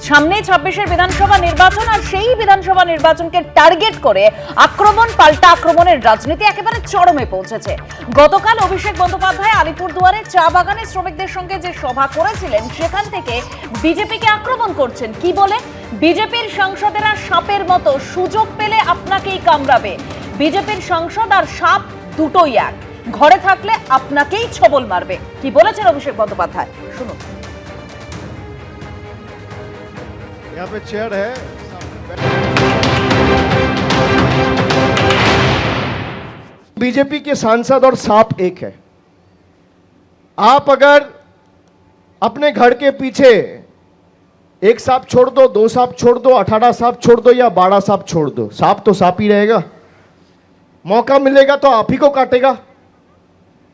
সামনেই ছাব্বিশের বিধানসভা নির্বাচন আর সেই বিধানসভা নির্বাচনকে টার্গেট করে আক্রমণ, পাল্টা আক্রমণের রাজনীতি একেবারে চরমে পৌঁছেছে। গতকাল অভিষেক বন্দ্যোপাধ্যায় আলিপুরদুয়ারে চা বাগানে শ্রমিকদের সঙ্গে যে সভা করেছিলেন, সেখান থেকে বিজেপিকে আক্রমণ করছেন। কি বলে? বিজেপির সাংসদেরা সাপের মতো সুযোগ পেলে আপনাকেই কামড়াবে। বিজেপির সাংসদ আর সাপ দুটোই এক। ঘরে থাকলে আপনাকেই ছবল মারবে। কি বলেছেন অভিষেক বন্দ্যোপাধ্যায়? শুনুন। यहाँ पे चेयर है। बीजेपी के सांसद और सांप एक है। आप अगर अपने घर के पीछे एक सांप छोड़ दो दो सांप छोड़ दो, अठारह सांप छोड़ दो या बारह सांप छोड़ दो, सांप तो सांप ही रहेगा। मौका मिलेगा तो आप ही को काटेगा।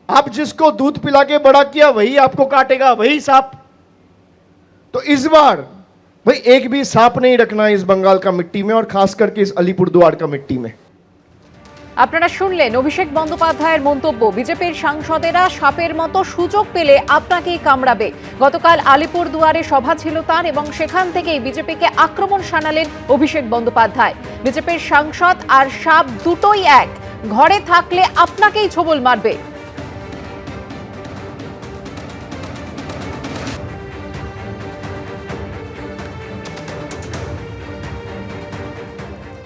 आप जिसको दूध पिला के बड़ा किया, वही आपको काटेगा, वही सांप। तो इस बार भाई एक भी सांप नहीं रखना है इस बंगाल का मिट्टी में और खास करके इस अलीपुर द्वार का मिट्टी में আপনারা শুনলেন অভিষেক বন্দ্যোপাধ্যায়ের মন্তব্য বিজেপির সাংসদেরা সাপের মতো সুযোগ পেলে আপনাকেই কামড়াবে গতকাল আলিপুর দুয়ারে সভা ছিল তার এবং সেখান থেকেই বিজেপিকে আক্রমণ শানালেন অভিষেক বন্দ্যোপাধ্যায় বিজেপির সাংসদ আর সাপ দুটোই এক ঘরে থাকলে আপনাকেই ছবল মারবে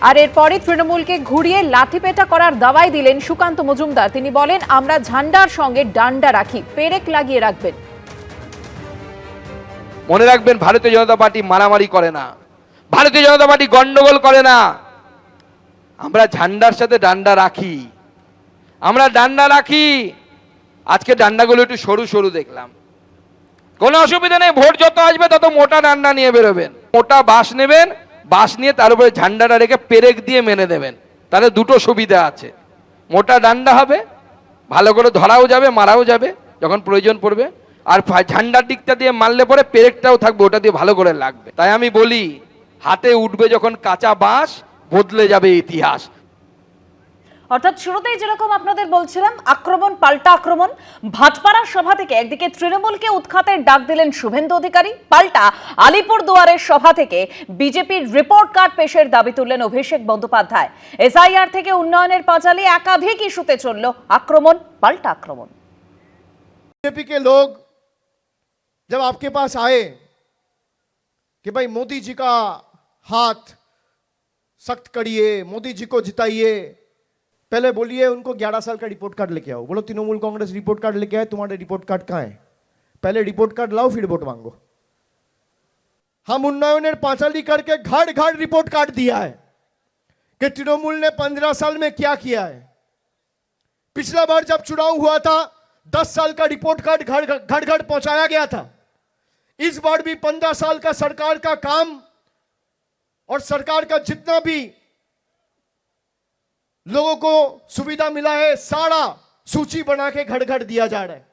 আর এরপরে তৃণমূলকে ঘুরিয়ে লাঠিপেটা করার দাওয়াই দিলেন সুকান্ত মজুমদার। তিনি বলেন, আমরা ঝান্ডার সঙ্গে ডান্ডা রাখি, পেরেক লাগিয়ে রাখবেন। মনে রাখবেন, ভারতীয় জনতা পার্টি মারামারি করে না। ভারতীয় জনতা পার্টি গন্ডগোল করে না। আমরা ঝান্ডার সাথে ডান্ডা রাখি। আমরা ডান্ডা রাখি। আজকে ডান্ডাগুলো একটু সরু সরু দেখলাম। কোনো অসুবিধা নেই, ভোট যত আসবে তত মোটা ডান্ডা নিয়ে বেরোবেন। মোটা বাস নেবেন বাঁশ নিয়ে তার উপরে ঝান্ডাটা রেখে পেরেক দিয়ে মেনে দেবেন। তাহলে দুটো সুবিধা আছে। মোটা ডান্ডা হবে, ভালো করে ধরাও যাবে, মারাও যাবে, যখন প্রয়োজন পড়বে। আর ঝান্ডার দিকটা দিয়ে মারলে পরে পেরেকটাও থাকবে, ওটা দিয়ে ভালো করে লাগবে। তাই আমি বলি, হাতে উঠবে যখন কাঁচা বাঁশ, বদলে যাবে ইতিহাস। অর্থাৎ শুরুতেই যেরকম আপনাদের বলছিলাম আক্রমণ পাল্টা আক্রমণ ভাটপাড়ার সভা থেকে একদিকে তৃণমূলকে উৎখাতের ডাক দিলেন শুভেন্দু অধিকারী পাল্টা আলিপুর দুয়ারের সভা থেকে বিজেপির রিপোর্ট কার্ড পেশের দাবি তুললেন অভিষেক বন্দ্যোপাধ্যায় এসআইআর থেকে উন্নয়নের পাঁচালী একাধিক ইস্যুতে চলল আক্রমণ পাল্টা আক্রমণ बीजेपी के लोग जब आपके पास आए कि भाई मोदी जी का हाथ सख्त करिए मोदी जी को जिताइए पहले बोलिए, उनको 11 साल का रिपोर्ट कार्ड लेके आओ। बोलो, तृणमूल कांग्रेस रिपोर्ट कार्ड लेके आए, तुम्हारे रिपोर्ट कार्ड कहाँ है? पहले रिपोर्ट कार्ड लाओ, फिर वोट मांगो। हम उन्नयन पांचाली करके घाट घाट रिपोर्ट कार्ड दिया है कि तृणमूल ने पंद्रह साल में क्या किया है। पिछला बार जब चुनाव हुआ था, दस साल का रिपोर्ट कार्ड घर घर घर पहुँचाया गया था। इस बार भी पंद्रह साल का सरकार का काम और सरकार का जितना भी लोगों को सुविधा मिला है, सारा सूची बना के घर घर दिया जा रहा है।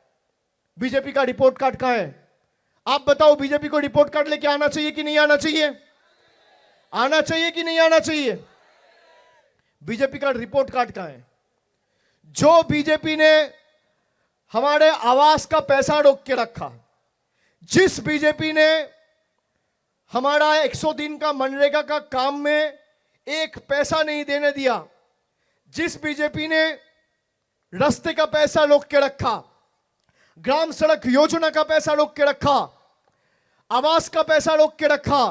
बीजेपी का रिपोर्ट कार्ड कहा है? आप बताओ, बीजेपी को रिपोर्ट कार्ड लेके आना चाहिए कि नहीं आना चाहिए? आना चाहिए कि नहीं आना चाहिए? बीजेपी का रिपोर्ट कार्ड कहा है? जो बीजेपी ने हमारे आवास का पैसा रोक के रखा, जिस बीजेपी ने हमारा 100 दिन का मनरेगा का काम में एक पैसा नहीं देने दिया जिस बीजेपी ने रास्ते का पैसा रोक के रखा ग्राम सड़क योजना का पैसा रोक के रखा आवास का पैसा रोक के रखा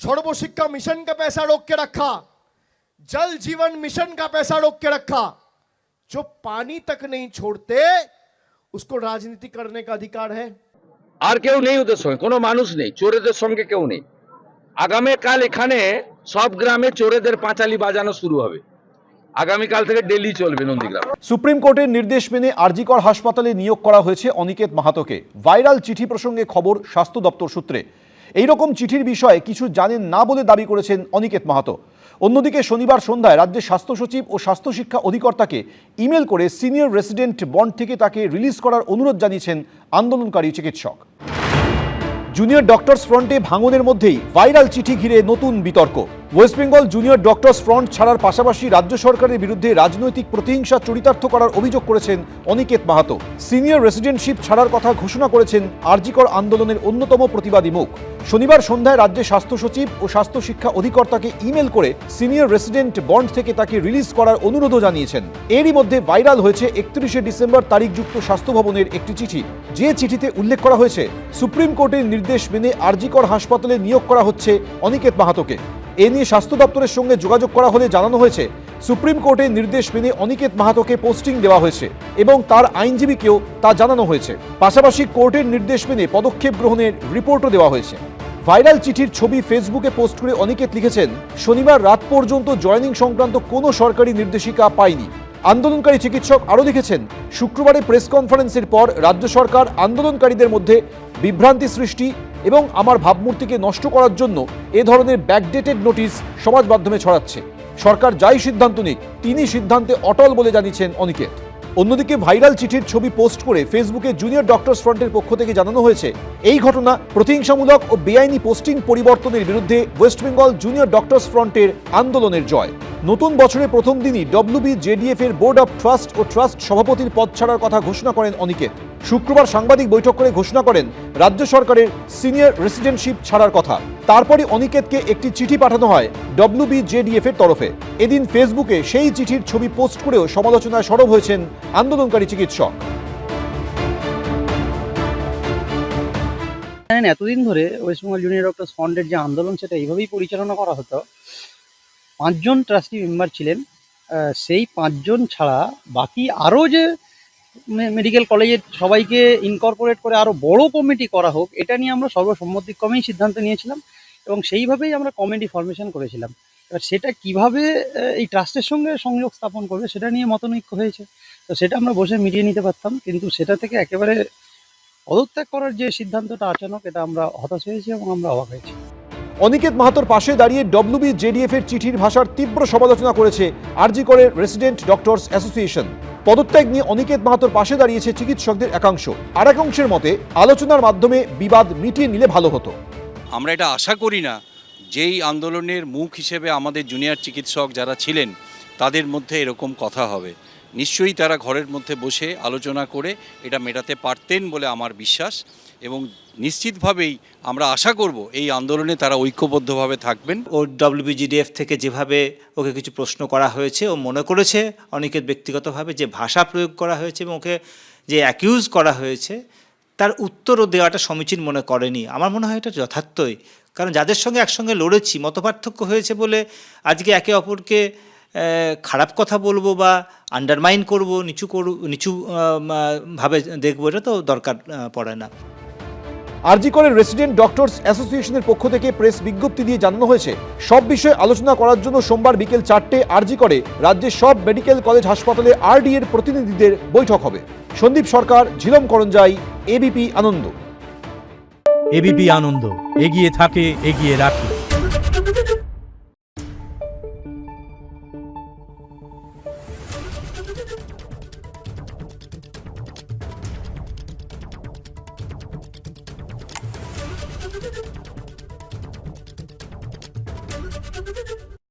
सर्वशिक्षा मिशन का पैसा रोक के रखा जल जीवन मिशन का पैसा रोक के रखा जो पानी तक नहीं छोड़ते उसको राजनीति करने का अधिकार है আর কেউ নেই ওদের সঙ্গে কোনো মানুষ নেই চোরেদের সঙ্গে কেউ নেই আগামীকাল এখানে সব গ্রামে চোরেদের পাঁচালি বাজানো শুরু হবে আগামীকাল থেকে ডেলি চলবে নন্দীগ্রাম। সুপ্রিম কোর্টের নির্দেশ মেনে আরজিকর হাসপাতালে নিয়োগ করা হয়েছে অনিকেত মাহাতোকে। ভাইরাল চিঠি প্রসঙ্গে খবর স্বাস্থ্য দপ্তর সূত্রে। এই রকম চিঠির বিষয়ে কিছু জানেন না বলে দাবি করেছেন অনিকেত মাহাতো। অন্যদিকে শনিবার সন্ধ্যায় রাজ্যের স্বাস্থ্য সচিব ও স্বাস্থ্য শিক্ষা অধিকর্তাকে ইমেল করে সিনিয়র রেসিডেন্ট বন্ড থেকে তাকে রিলিজ করার অনুরোধ জানিয়েছেন আন্দোলনকারী চিকিৎসক। জুনিয়র ডক্টরস ফ্রন্টে ভাঙনের মধ্যেই ভাইরাল চিঠি ঘিরে নতুন বিতর্ক। West Bengal junior doctors front ছাড়ার পাশাপাশি রাজ্য সরকারের বিরুদ্ধে রাজনৈতিক প্রতিহিংসা চরিতার্থ করার অভিযোগ করেছেন অনিকেত মাহাতো। সিনিয়র রেসিডেন্টশিপ ছাড়ার কথা ঘোষণা করেছেন আরজিকর আন্দোলনের অন্যতম প্রতিবাদী মুখ। শনিবার সন্ধ্যায় রাজ্যের স্বাস্থ্য সচিব ও স্বাস্থ্য শিক্ষা অধিকর্তাকে ইমেল করে সিনিয়র রেসিডেন্ট বন্ড থেকে তাকে রিলিজ করার অনুরোধও জানিয়েছেন। এরই মধ্যে ভাইরাল হয়েছে একত্রিশে ডিসেম্বর তারিখযুক্ত স্বাস্থ্য ভবনের একটি চিঠি। যে চিঠিতে উল্লেখ করা হয়েছে, সুপ্রিম কোর্টের নির্দেশ মেনে আরজিকর হাসপাতালে নিয়োগ করা হচ্ছে অনিকেত মাহাতোকে। এ নিয়ে স্বাস্থ্য দপ্তরের সঙ্গে যোগাযোগ করা হলে জানানো হয়েছে, সুপ্রিম কোর্টের নির্দেশ মেনে অনিকেত মাহাতোকে পোস্টিং দেওয়া হয়েছে এবং তার আইনজীবীকেও তা জানানো হয়েছে। পাশাপাশি কোর্টের নির্দেশ মেনে পদক্ষেপ গ্রহণের রিপোর্টও দেওয়া হয়েছে। ভাইরাল চিঠির ছবি ফেসবুকে পোস্ট করে অনিকেত লিখেছেন, শনিবার রাত পর্যন্ত জয়েনিং সংক্রান্ত কোনো সরকারি নির্দেশিকা পায়নি। আন্দোলনকারী চিকিৎসক আরও লিখেছেন শুক্রবারে প্রেস কনফারেন্সের পর রাজ্য সরকার আন্দোলনকারীদের মধ্যে বিভ্রান্তি সৃষ্টি এবং আমার ভাবমূর্তিকে নষ্ট করার জন্য এ ধরনের ব্যাকডেটেড নোটিশ সমাজ মাধ্যমে ছড়াচ্ছে। সরকার যাই সিদ্ধান্ত নিক, তিনি সিদ্ধান্তে অটল বলে জানিয়েছেন অনিকেত। অন্যদিকে ভাইরাল চিঠির ছবি পোস্ট করে ফেসবুকে জুনিয়র ডক্টরস ফ্রন্টের পক্ষ থেকে জানানো হয়েছে, এই ঘটনা প্রতিহিংসামূলক ও বেআইনি পোস্টিং পরিবর্তনের বিরুদ্ধে ওয়েস্ট বেঙ্গল জুনিয়র ডক্টরস ফ্রন্টের আন্দোলনের জয়। নতুন বছরের প্রথম দিনই ডব্লিউবি জেডিএফ এর বোর্ড অব ট্রাস্ট ও ট্রাস্ট সভাপতির পদ ছাড়ার কথা ঘোষণা করেন অনিকেত। শুক্রবার সাংবাদিক বৈঠক করে ঘোষণা করেন রাজ্য সরকারের সিনিয়র রেসিডেন্টশিপ ছাড়ার কথা। তারপরই অনিকেতকে একটি চিঠি পাঠানো হয় ডব্লিউবি জেডিএফ এর তরফে। এদিন ফেসবুকে সেই চিঠির ছবি পোস্ট করেও সমালোচনায় সরব হয়েছেন আন্দোলনকারী চিকিৎসক। এতদিন ধরে ওয়েস্টবেঙ্গল জুনিয়র ডক্টর ফন্ডের যে আন্দোলন, সেটা এইভাবেই পরিচালনা করা হতো। পাঁচজন ট্রাস্টি মেম্বার ছিলেন সেই পাঁচজন ছাড়া বাকি আরও যে মেডিকেল কলেজের সবাইকে ইনকর্পোরেট করে আরও বড় কমিটি করা হোক, এটা নিয়ে আমরা সর্বসম্মতিক্রমেই সিদ্ধান্ত নিয়েছিলাম এবং সেইভাবেই আমরা কমিটি ফর্মেশন করেছিলাম। এবার সেটা কীভাবে এই ট্রাস্টের সঙ্গে সংযোগ স্থাপন করবে সেটা নিয়ে মতনৈক্য হয়েছে। তো সেটা আমরা বসে মিটিয়ে নিতে পারতাম, কিন্তু সেটা থেকে একেবারে পদত্যাগ করার যে সিদ্ধান্তটা আচানক, এটা আমরা হতাশ হয়েছি এবং আমরা অবাক হয়েছি। অনিকেত মাহাতোর পাশে দাঁড়িয়ে ডব্লিউবি জেডিএফ এর চিঠির ভাষার তীব্র সমালোচনা করেছে আরজি করের রেসিডেন্ট ডক্টরস অ্যাসোসিয়েশন পদত্যাগ নিয়ে অনিকেত মাহাতোর পাশে দাঁড়িয়েছে চিকিৎসকদের একাংশ। আর একাংশের মতে, আলোচনার মাধ্যমে বিবাদ মিটিয়ে নিলে ভালো হতো। আমরা এটা আশা করি না যেই আন্দোলনের মুখ হিসেবে আমাদের জুনিয়র চিকিৎসক যারা ছিলেন, তাদের মধ্যে এরকম কথা হবে। নিশ্চয়ই তারা ঘরের মধ্যে বসে আলোচনা করে এটা মেটাতে পারতেন বলে আমার বিশ্বাস এবং নিশ্চিতভাবেই আমরা আশা করব এই আন্দোলনে তারা ঐক্যবদ্ধভাবে থাকবেন। ও ডব্লিউবিজিডিএফ থেকে যেভাবে ওকে কিছু প্রশ্ন করা হয়েছে, ও মনে করেছে অনেকের ব্যক্তিগতভাবে যে ভাষা প্রয়োগ করা হয়েছে এবং ওকে যে অ্যাকিউজ করা হয়েছে, তার উত্তরও দেওয়াটা সমীচীন মনে করেনি। আমার মনে হয় এটা যথার্থই। কারণ যাদের সঙ্গে একসঙ্গে লড়েছি, মতপার্থক্য হয়েছে বলে আজকে একে অপরকে খারাপ কথা বলব বা আন্ডারমাইন করব, নিচু করব নিচু ভাবে দেখব, এটা তো দরকার পড়ে না। আরজি করের রেসিডেন্ট ডক্টরস অ্যাসোসিয়েশনের পক্ষ থেকে প্রেস বিজ্ঞপ্তি দিয়ে জানানো হয়েছে, সব বিষয়ে আলোচনা করার জন্য সোমবার বিকেল চারটে আরজি করে রাজ্যের সব মেডিকেল কলেজ হাসপাতালে আরডি এর প্রতিনিধিদের বৈঠক হবে। সন্দীপ সরকার, ঝিলম করঞ্জাই এবিপি আনন্দ। এবিপি আনন্দ, এগিয়ে থাকে, এগিয়ে রাখে।